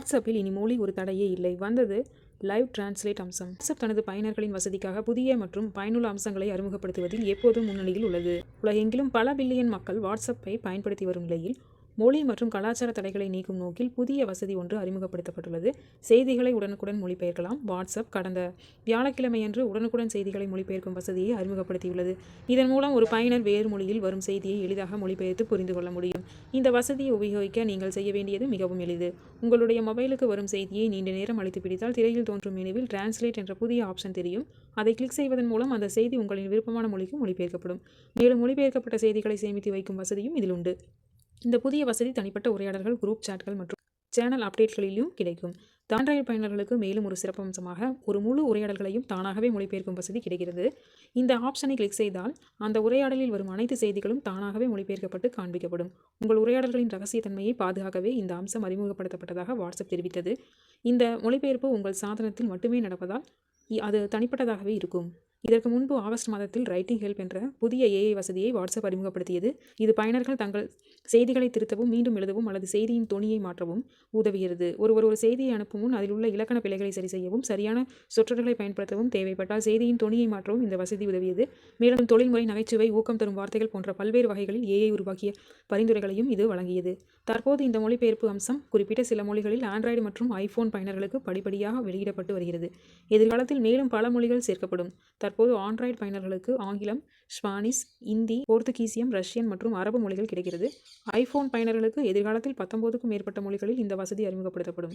வாட்ஸ்அப்பில் இனி மொழி ஒரு தடையே இல்லை. வந்தது லைவ் டிரான்ஸ்லேட் அம்சம். வாட்ஸ்அப் தனது பயனர்களின் வசதிக்காக புதிய மற்றும் பயனுள்ள அம்சங்களை அறிமுகப்படுத்துவதில் எப்போதும் முன்னணியில் உள்ளது. உலகெங்கிலும் பல பில்லியன் மக்கள் வாட்ஸ்அப்பை பயன்படுத்தி வரும் நிலையில் மொழி மற்றும் கலாச்சார தடைகளை நீக்கும் நோக்கில் புதிய வசதி ஒன்று அறிமுகப்படுத்தப்பட்டுள்ளது. செய்திகளை உடனுக்குடன் மொழிபெயர்க்கலாம். வாட்ஸ்அப் கடந்த வியாழக்கிழமையன்று உடனுக்குடன் செய்திகளை மொழிபெயர்க்கும் வசதியை அறிமுகப்படுத்தியுள்ளது. இதன் மூலம் ஒரு பயனர் வேறு மொழியில் வரும் செய்தியை எளிதாக மொழிபெயர்த்து புரிந்து கொள்ள முடியும். இந்த வசதியை உபயோகிக்க நீங்கள் செய்ய வேண்டியது மிகவும் எளிது. உங்களுடைய மொபைலுக்கு வரும் செய்தியை நீண்ட நேரம் அழைத்து பிடித்தால் திரையில் தோன்றும் மெனுவில் டிரான்ஸ்லேட் என்ற புதிய ஆப்ஷன் தெரியும். அதை கிளிக் செய்வதன் மூலம் அந்த செய்தி உங்களின் விருப்பமான மொழிக்கு மொழிபெயர்க்கப்படும். மேலும் மொழிபெயர்க்கப்பட்ட செய்திகளை சேமித்து வைக்கும் வசதியும் இதில் உண்டு. இந்த புதிய வசதி தனிப்பட்ட உரையாடல்கள் குரூப் சாட்கள் மற்றும் சேனல் அப்டேட்களிலும் கிடைக்கும். ஆண்ட்ராய்டு பயனர்களுக்கு மேலும் ஒரு சிறப்பம்சமாக ஒரு முழு உரையாடல்களையும் தானாகவே மொழிபெயர்க்கும் வசதி கிடைக்கிறது. இந்த ஆப்ஷனை கிளிக் செய்தால் அந்த உரையாடலில் வரும் அனைத்து செய்திகளும் தானாகவே மொழிபெயர்க்கப்பட்டு காண்பிக்கப்படும். உங்கள் உரையாடல்களின் ரகசியத்தன்மையை பாதுகாக்கவே இந்த அம்சம் அறிமுகப்படுத்தப்பட்டதாக வாட்ஸ்அப் தெரிவித்தது. இந்த மொழிபெயர்ப்பு உங்கள் சாதனத்தில் மட்டுமே நடப்பதால் இ- அது தனிப்பட்டதாகவே இருக்கும். இதற்கு முன்பு ஆகஸ்ட் மாதத்தில் ரைட்டிங் ஹெல்ப் என்ற புதிய ஏஐ வசதியை வாட்ஸ்அப் அறிமுகப்படுத்தியது. இது பயனர்கள் தங்கள் செய்திகளை திருத்தவும் மீண்டும் எழுதவும் அல்லது செய்தியின் தொனியை மாற்றவும் உதவுகிறது ஒருவர் ஒரு செய்தியை அனுப்பும் முன் அதில் உள்ள இலக்கண பிழைகளை சரி செய்யவும் சரியான சொற்றொடர்களை பயன்படுத்தவும் தேவைப்பட்டால் செய்தியின் தொனியை மாற்றவும் இந்த வசதி உதவியது. மேலும் தொழில்முறை நகைச்சுவை ஊக்கம் தரும் வார்த்தைகள் போன்ற பல்வேறு வகைகளில் ஏஐ உருவாக்கிய பரிந்துரைகளையும் இது வழங்கியது. தற்போது இந்த மொழிபெயர்ப்பு அம்சம் குறிப்பிட்ட சில மொழிகளில் ஆண்ட்ராய்டு மற்றும் ஐபோன் பயனர்களுக்கு படிப்படியாக வெளியிடப்பட்டு வருகிறது. எதிர்காலத்தில் மேலும் பல மொழிகள் சேர்க்கப்படும். தற்போது ஆண்ட்ராய்டு பயனர்களுக்கு ஆங்கிலம் ஸ்பானிஷ் இந்தி போர்த்துகீசியம் ரஷ்யன் மற்றும் அரபு மொழிகள் கிடைக்கிறது. ஐபோன் பயனர்களுக்கு எதிர்காலத்தில் பத்தொன்பதுக்கும் மேற்பட்ட மொழிகளில் இந்த வசதி அறிமுகப்படுத்தப்படும்.